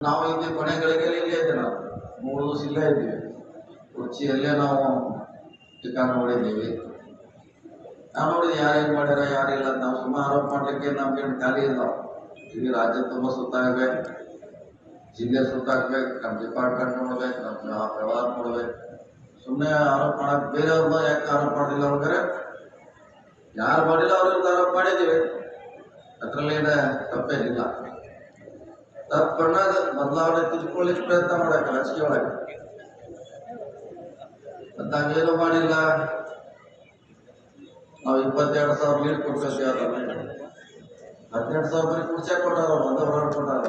ನಾವು ಇಲ್ಲಿ ಗಳಿಗೆಯಲ್ಲಿ ಇಲ್ಲೇ ಇದ್ದೆ ನಾವು. ಮೂರು ದಿವಸ ಇಲ್ಲೇ ಇದ್ದೀವಿ. ಕೊಚ್ಚಿಯಲ್ಲೇ ನಾವು ಟಿಕಾಣ ನೋಡಿದ್ದೀವಿ. ನಾವು ನೋಡಿದ್ವಿ ಯಾರೇನು ಮಾಡ್ಯಾರ ಯಾರಿಲ್ಲ ನಾವು ಸುಮ್ಮನೆ ಆರೋಪ ಮಾಡಲಿಕ್ಕೆ ನಮ್ಗೇನು ಖಾಲಿ ಇಲ್ಲ. ಇಡೀ ರಾಜ್ಯ ತುಂಬ ಸುತ್ತಾಗಬೇಕು ಜಿಲ್ಲೆ ಸುತ್ತಾಕ್ಬೇಕು ನಮ್ಮ ಡಿಪಾರ್ಟ್ಮೆಂಟ್ ನೋಡ್ಬೇಕು, ನಮ್ಮ ವ್ಯವಹಾರ ನೋಡ್ಬೇಕು. ಸುಮ್ಮನೆ ಆರೋಪ ಮಾಡಕ್ ಬೇರೆಯವ್ರನ್ನ ಯಾಕೆ ಆರೋಪ ಮಾಡಿಲ್ಲ ಅವ್ರಿಗೆ ಯಾರು ಮಾಡಿಲ್ಲ ಅವ್ರಿಗೆ ಆರೋಪ ಮಾಡಿದ್ದೀವಿ. ಅದರಲ್ಲೇನ ತಪ್ಪೇನಿಲ್ಲ. ತಪ್ಪಣ್ಣಾಗ ಬದಲಾವಣೆ ತಿಳ್ಕೊಳ್ಳಿಕ್ಕೆ ಪ್ರಯತ್ನ ಮಾಡಕ್ಕೆ ರಾಜಕೀಯ ಒಳಗೆ ಹಂಗೇನು ಮಾಡಿಲ್ಲ. ನಾವು ಇಪ್ಪತ್ತೆರಡು ಸಾವಿರ ಲೀಡ್ ಕೊಡ್ಬೇಕು ಅದ ಹದಿನೆಂಟು ಸಾವಿರ ಬರೀ ಕುರ್ಚೆ ಕೊಟ್ಟಾರ ಒಂದೇ ಕೊಟ್ಟಾರ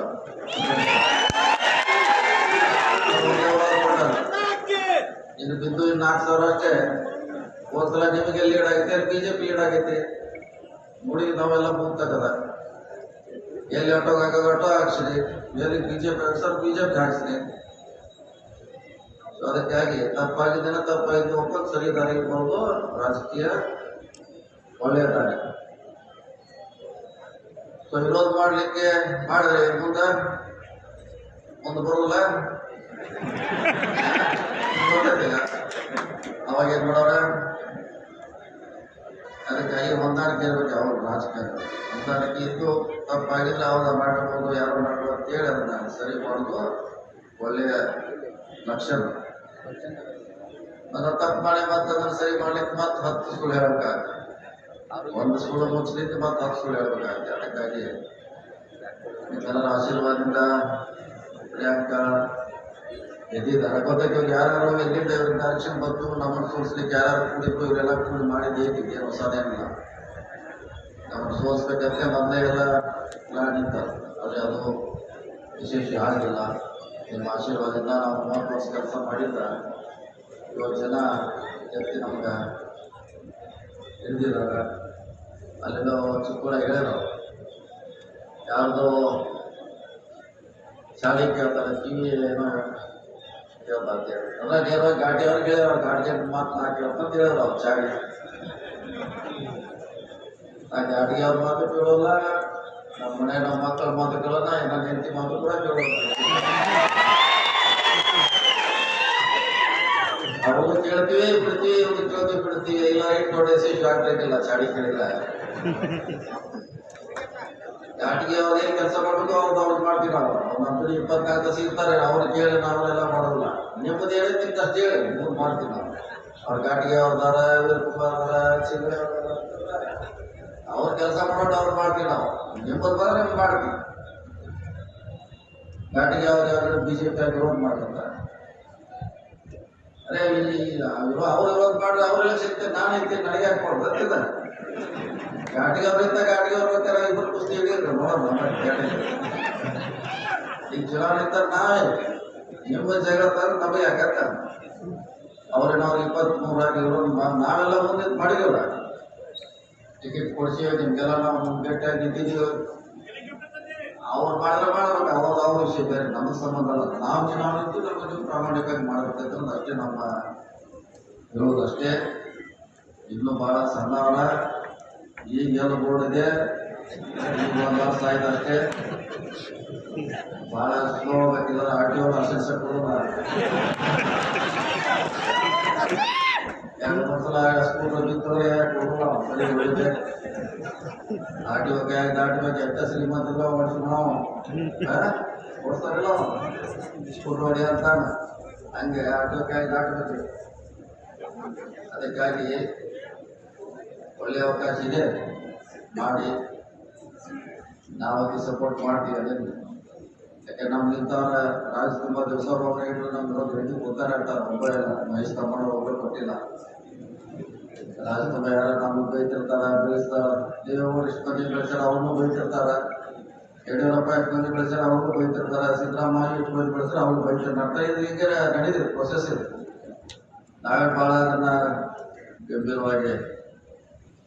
ಇನ್ನು ಬಿದ್ದು ಇನ್ನು ನಾಲ್ಕು ಸಾವಿರ ಅಷ್ಟೇ. ಹೋದ್ಸಲ ನಿಮಗೆ ಲೀಡ್ ಆಗೈತೆ, ಬಿಜೆಪಿ ಲೀಡ್ ಆಗೈತಿ. ನೋಡಿ, ನಾವೆಲ್ಲ ಮುಂತಕದ ಎಲ್ಲಿ ಆಟೋ ಹಾಕೋದು ಆಟೋ ಹಾಕ್ಸಿರಿ ಎಲ್ಲಿ ಬಿಜೆಪಿ ಹಾಕ್ಸರ್ ಬಿಜೆಪಿ ಹಾಕ್ಸಿರಿ ಸೊ ಅದಕ್ಕಾಗಿ ತಪ್ಪಾಗಿದ್ದೇನೆ ತಪ್ಪಾಗಿದ್ದು ಒಪ್ಪಂದು ಸರಿ ದಾರಿಗೆ ಬರೋದು ರಾಜಕೀಯ ಒಳ್ಳೆಯ ದಾರಿ ಸೊ ವಿರೋಧ ಮಾಡಲಿಕ್ಕೆ ಮಾಡಿದ್ರೆ ಮುಂದೆ ಮುಂದೆ ಬರೋದಿಲ್ಲ ಗೊತ್ತೈತಿಲ್ಲ ಅವಾಗ ಏನ್ ಮಾಡೋರ ಅದಕ್ಕಾಗಿ ಹೊಂದಾಣಿಕೆ ಇರ್ಬೇಕು ಅವ್ರು ರಾಜಕಾರಣ ಹೊಂದಾಣಿಕೆ ಇದ್ದು ತಪ್ಪಾಗಿದ್ರೆ ಅವಾಗ ಮಾಡಬಹುದು ಯಾರು ಮಾಡಬಹುದು ಅಂತೇಳಿ ಅದನ್ನ ಸರಿ ಮಾಡೋದು ಒಳ್ಳೆಯ ಲಕ್ಷಣ ಅದನ್ನ ತಪ್ಪು ಮಾಡಿ ಮತ್ತೆ ಅದನ್ನ ಸರಿ ಮಾಡ್ಲಿಕ್ಕೆ ಮತ್ತೆ ಹತ್ತು ಸುಳ್ಳು ಹೇಳ್ಬೇಕಾಗುತ್ತೆ ಒಂದು ಸುಳ್ಳು ಮುಚ್ಚಲಿಕ್ಕೆ ಮತ್ತೆ ಹತ್ತು ಸುಳ್ಳು ಹೇಳ್ಬೇಕಾಗುತ್ತೆ ಅದಕ್ಕಾಗಿ ನಿಮ್ಮೆಲ್ಲರ ಆಶೀರ್ವಾದದಿಂದ ಪ್ರಿಯಾಂಕಾ ಎದ್ದಿದ್ದಾರೆ. ಗೊತ್ತೈತೆ ಇವ್ರು ಯಾರು ಇವ್ರ ಡೈರೆಕ್ಷನ್ ಬಂತು, ನಮ್ಮನ್ನು ಸೋಲಿಸ್ಲಿಕ್ಕೆ ಯಾರು ಕೂಡಿದ್ರು, ಇವರೆಲ್ಲ ಕೂಡಿ ಮಾಡಿದ್ದು ಏನಿದೆ? ಏನು ಹೊಸದೇನಿಲ್ಲ ನಮ್ಮನ್ನು ಸೋಲಿಸ್ಬೇಕಂತೆ ಮೊದಲೇ ಎಲ್ಲ ಪ್ಲಾನ್ ಇತ್ತು. ಆದರೆ ಅದು ವಿಶೇಷ ಆಗಿಲ್ಲ. ನಿಮ್ಮ ಆಶೀರ್ವಾದದಿಂದ ನಾವು ಮೂವತ್ತು ವರ್ಷ ಕೆಲಸ ಮಾಡಿದ್ದ ಇವತ್ತು ಜನ ಎತ್ತಿ ನಮ್ಗೆ ಹಿಡಿದಿದ್ದಾರೆ. ಅಲ್ಲಿಂದ ಚಿಕ್ಕೂಡ ಹೇಳ್ಯಾರ ಯಾರ್ದೋ ಶಾಲೆ ಕೇಳ್ತಾರೆ, ಕಿವಿ ಏನೋ ಕೇಳ್ತಾ ಅಂತ ಹೇಳಿ ಅಂದ್ರೆ ನೇರವಾಗಿ ಗಾಡಿ ಅವ್ರಿಗೆ ಹೇಳ್ಯಾರ ಗಾಡಿ ಮಾತು ನಾ ಕೇಳ್ತಂತ ಹೇಳಿದ್ರು ಅವ್ರು ಚಾಡಿ ಆ ಘಾಟಿಗೆ ಅವ್ರ ಮಾತು ಕೇಳೋಲ್ಲ, ನಮ್ಮ ಮನೆ ನಮ್ಮ ಮಕ್ಕಳ ಮಾತು ಕೇಳೋಣ ನನ್ನ ಹೆಂಡತಿ ಮಾತು ಕೂಡ ಕೇಳೋಲ್ಲ. ಅವ್ರಿಗೂ ಕೇಳ್ತೀವಿ, ಬಿಡ್ತೀವಿ, ಇವ್ರು ಕೇಳ್ತೀವಿ, ಬಿಡ್ತೀವಿ. ಇಲ್ಲ ಇಟ್ಟು ಹೊಡೆಸಿ ಶಾರ್ಟ್ ಇಲ್ಲ, ಚಾಡಿ ಕೇಳಿಲ್ಲ. ಗಾಡಿಗೆ ಅವ್ರೇನು ಕೆಲಸ ಮಾಡಬೇಕು, ಅವ್ರು ಅವ್ರು ಮಾಡ್ತೀವಿ ನಾವು. ಅವ್ರು ಕಡೆ ಇಪ್ಪತ್ನಾಲ್ಕು ಇರ್ತಾರೆ, ಅವ್ರು ಕೇಳಿ ನಾವೆಲ್ಲ ಮಾಡೋಲ್ಲ ನಿಮ್ಮದು ಹೇಳಿ ತಿಂತ ಹೇಳಿ ನೀವು ಮಾಡ್ತೀವಿ ನಾವು. ಅವ್ರ ಘಾಟಿಗೆ ಅವ್ರ ಇವ್ರ ಅವ್ರ ಕೆಲಸ ಮಾಡೋದು ಅವ್ರು ಮಾಡ್ತೀವಿ ನಾವು. ನಿಮ್ಮದು ಬಂದ್ರೆ ನಿಮ್ಗೆ ಮಾಡ್ತೀವಿ. ಘಾಟಿಗೆ ಅವ್ರು ಯಾರು ಬಿ ಜೆ ಪಿ ವಿರೋಧ ಮಾಡ್ತಾರೆ ಅರೆ, ಇಲ್ಲಿ ಅವ್ರು ವಿರೋಧ ಮಾಡಿದ್ರೆ, ಅವರೆಲ್ಲ ಸಿಗ್ತಾರೆ. ನಾನು ಇರ್ತೀನಿ ನನಗೆ ಹಾಕ್ಕೊಂಡು ಗೊತ್ತಿಲ್ಲ ಘಾಟಿಗೆ ಅವ್ರಿಂದ ಘಾಟಿಗೆ ಇಬ್ಬರು ಕುಸ್ತಿ ಹಿಡಿದ್ರು ನೋಡೋಣ ಈಗ ಚುನಾವಣೆ ಇದ್ದಾಗ ನಾವೇ. ನಿಮ್ಮ ಜಗತ್ತಾರ ನಮಗೆ ಯಾಕಂತ ಅವ್ರೇನು ಅವ್ರು ಇಪ್ಪತ್ತ್ಮೂರು ಆಗಿದ್ರು ನಾವೆಲ್ಲ ಮುಂದೆ ಮಾಡಿದೀವಲ್ಲ ಟಿಕೆಟ್ ಕೊಡಿಸಿ, ನಿಮ್ಗೆಲ್ಲ ನಾವು ಭೇಟಿಯಾಗಿ ನಿಂತಿದ್ದೀವಿ. ಅವ್ರು ಮಾಡಿದ್ರೆ ಮಾಡ್ಬೇಕು ಅವಾಗ ಅವ್ರ ವಿಷಯ, ಬೇರೆ ನಮ್ಮ ಸಂಬಂಧ ಅಲ್ಲ. ನಾವು ಚುನಾವಣೆ ಇದ್ದು ನಮ್ಮ ನೀವು ಪ್ರಾಮಾಣಿಕವಾಗಿ ಮಾಡ್ಬೇಕಂತಂದು ಅಷ್ಟೇ ನಮ್ಮ ಹೇಳೋದು ಅಷ್ಟೇ. ಇನ್ನೂ ಭಾಳ ಸಣ್ಣವರ ಈಗ ಎಲ್ಲ ಬೋರ್ಡ್ ಇದೆ ಈಗ ಒಂದು ವರ್ಷ ಆಯ್ತು ಅಷ್ಟೇ ಭಾಳ ಸ್ಲೋ ಆಗಬೇಕಿಲ್ಲ ಆರ್ ಟಿ ಅವ್ರು ಅಸೆನ್ಸ ಕೊಡೋಣ ಎರಡು ಮೂರು ಸಲ ಸ್ಕೂಲ್ ಬಿತ್ತವ್ರೆ ಕೊಡೋಣ ಸರಿ ಹೊಡಿದೆ ಆರ್ ಟಿ ಓಕೆ ದಾಟಬೇಕು ಎಂತ ಶ್ರೀಮಂತಿಲ್ಲ ವರ್ಷ ನಾವು ಕೊಡ್ತಾರಲ್ಲ ಸ್ಕೂಲ್ ಹೊಡಿ ಅಂತ ಹಂಗೆ ಆರ್ ಟಿ ಓಕೆ ದಾಟಬೇಕು ಅದಕ್ಕಾಗಿ ಒಳ್ಳೆಯ ಅವಕಾಶ ಇದೆ. ಮಾಡಿ. ನಾವಾಗಿ ಸಪೋರ್ಟ್ ಮಾಡ್ತೀವಿ ಅದನ್ನು. ಯಾಕೆ ನಮ್ಗಿಂತವ್ರ ರಾಜ್ ತುಂಬ ದಿವಸ ಹೋಗಿದ್ರು ನಮ್ಗೆ ಒಂದು ಹೆಣ್ಣು ಕೂತಾರೆ ಅಂತಾರೆ ಒಬ್ಬರೇ ಇಲ್ಲ ಮಹೇಶ್ ತಮ್ಮಣ್ಣ ಒಬ್ಬರು ಕೊಟ್ಟಿಲ್ಲ. ರಾಜ್ ತುಂಬ ಯಾರು ನಮ್ಗೆ ಬೈತಿರ್ತಾರ, ಬೀಳಿಸ್ತಾರ. ದೇವರು ಇಷ್ಟು ಮಂದಿ ಬೆಳೆಸ್ಯಾರ, ಅವ್ರನ್ನೂ ಬೈತಿರ್ತಾರ. ಯಡಿಯೂರಪ್ಪ ಎಷ್ಟು ಮಂದಿ ಬೆಳೆಸ್ಯಾರ ಅವ್ರಿಗೂ ಬೈತಿರ್ತಾರ. ಸಿದ್ದರಾಮಯ್ಯ ಇಷ್ಟು ಮಂದಿ ಬೆಳೆಸ್ಯಾರ ಅವ್ರಿಗೆ ನಡ್ತಾ ಇದು ಹಿಂಗೆ ನಡೀತಿದೆ ಪ್ರೊಸೆಸ್ ಇದೆ. ನಾವೇ ಭಾಳ ಅದನ್ನ ಗಂಭೀರವಾಗಿ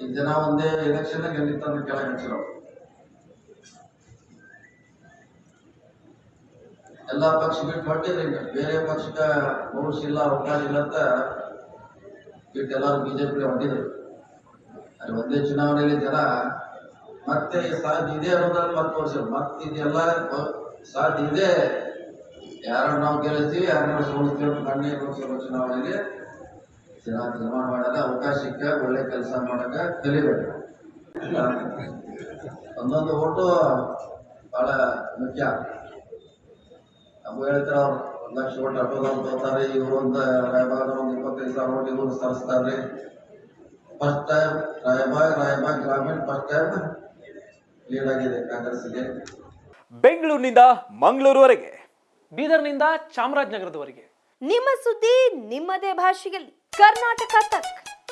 ಈ ಜನ ಒಂದೇ ಎಲೆಕ್ಷನ್ ಗೆಲ್ಲಿತ್ತಂದ್ರೆ ಕೆಳಗೆ ಹಚ್ಚಿರೋ? ಎಲ್ಲಾ ಪಕ್ಷ ಬಿಟ್ಟು ಬೇರೆ ಪಕ್ಷದ ಭವಿಷ್ಯ ಇಲ್ಲ, ಅವಕಾಶ ಇಲ್ಲ ಅಂತ ಬಿಟ್ಟು ಎಲ್ಲರೂ ಬಿಜೆಪಿ ಹೊಟ್ಟಿದ್ರು ಅಲ್ಲಿ ಒಂದೇ ಚುನಾವಣೆಯಲ್ಲಿ ಜನ ಮತ್ತೆ ಸಾಧ್ಯ ಇದೆ ಅನ್ನೋದನ್ನ ಮತ್ತೆ ವರ್ಷ ಮತ್ತೆ ಇದೆಲ್ಲ ಸಾಧ್ಯ ಇದೆ. ಯಾರನ್ನ ನಾವು ಗೆಲ್ಲಿಸ್ತೀವಿ, ಯಾರನ್ನ ಸೋಲಿಸ್ತೀವಿ ಅಂತ ಕಣ್ಣೇ ಲೋಕಸಭಾ ಚುನಾವಣೆಗೆ. ಜನ ತೀರ್ಮಾನ ಅವಕಾಶಕ್ಕ ಅವಕಾಶಕ್ಕೆ ಒಳ್ಳೆ ಕೆಲಸ ಮಾಡಕ ಕಲಿಬೇಕು. ಒಂದೊಂದು ಓಟು ಬಹಳ ಮುಖ್ಯ. ನಮ್ಗೆ ಹೇಳ್ತಾರೆ ಅವ್ರು ಒಂದು ಲಕ್ಷ ಓಟ್ ಅಟೋದವ್ರು ತೋತಾರೆ ಇವರು ಒಂದು ರಾಯಬಾಗ ಒಂದು ಇಪ್ಪತ್ತೈದು ಸಾವಿರ ಓಟ್ ಇವ್ರು ಸರಿಸ್ತಾರೆ. ಫಸ್ಟ್ ಟೈಮ್ ರಾಯಬಾಗ್ ರಾಯಬಾಗ್ ಗ್ರಾಮೀಣ ಫಸ್ಟ್ ಟೈಮ್ ಲೀಡ್ ಆಗಿದೆ ಕಾಂಗ್ರೆಸ್ಗೆ ಬೆಂಗಳೂರಿನಿಂದ ಮಂಗಳೂರುವರೆಗೆ. ಬೀದರ್ನಿಂದ ಚಾಮರಾಜನಗರದವರೆಗೆ. ನಿಮ್ಮ ಸುದ್ದಿ ನಿಮ್ಮದೇ ಭಾಷೆಯಲ್ಲಿ. कर्नाटका तक।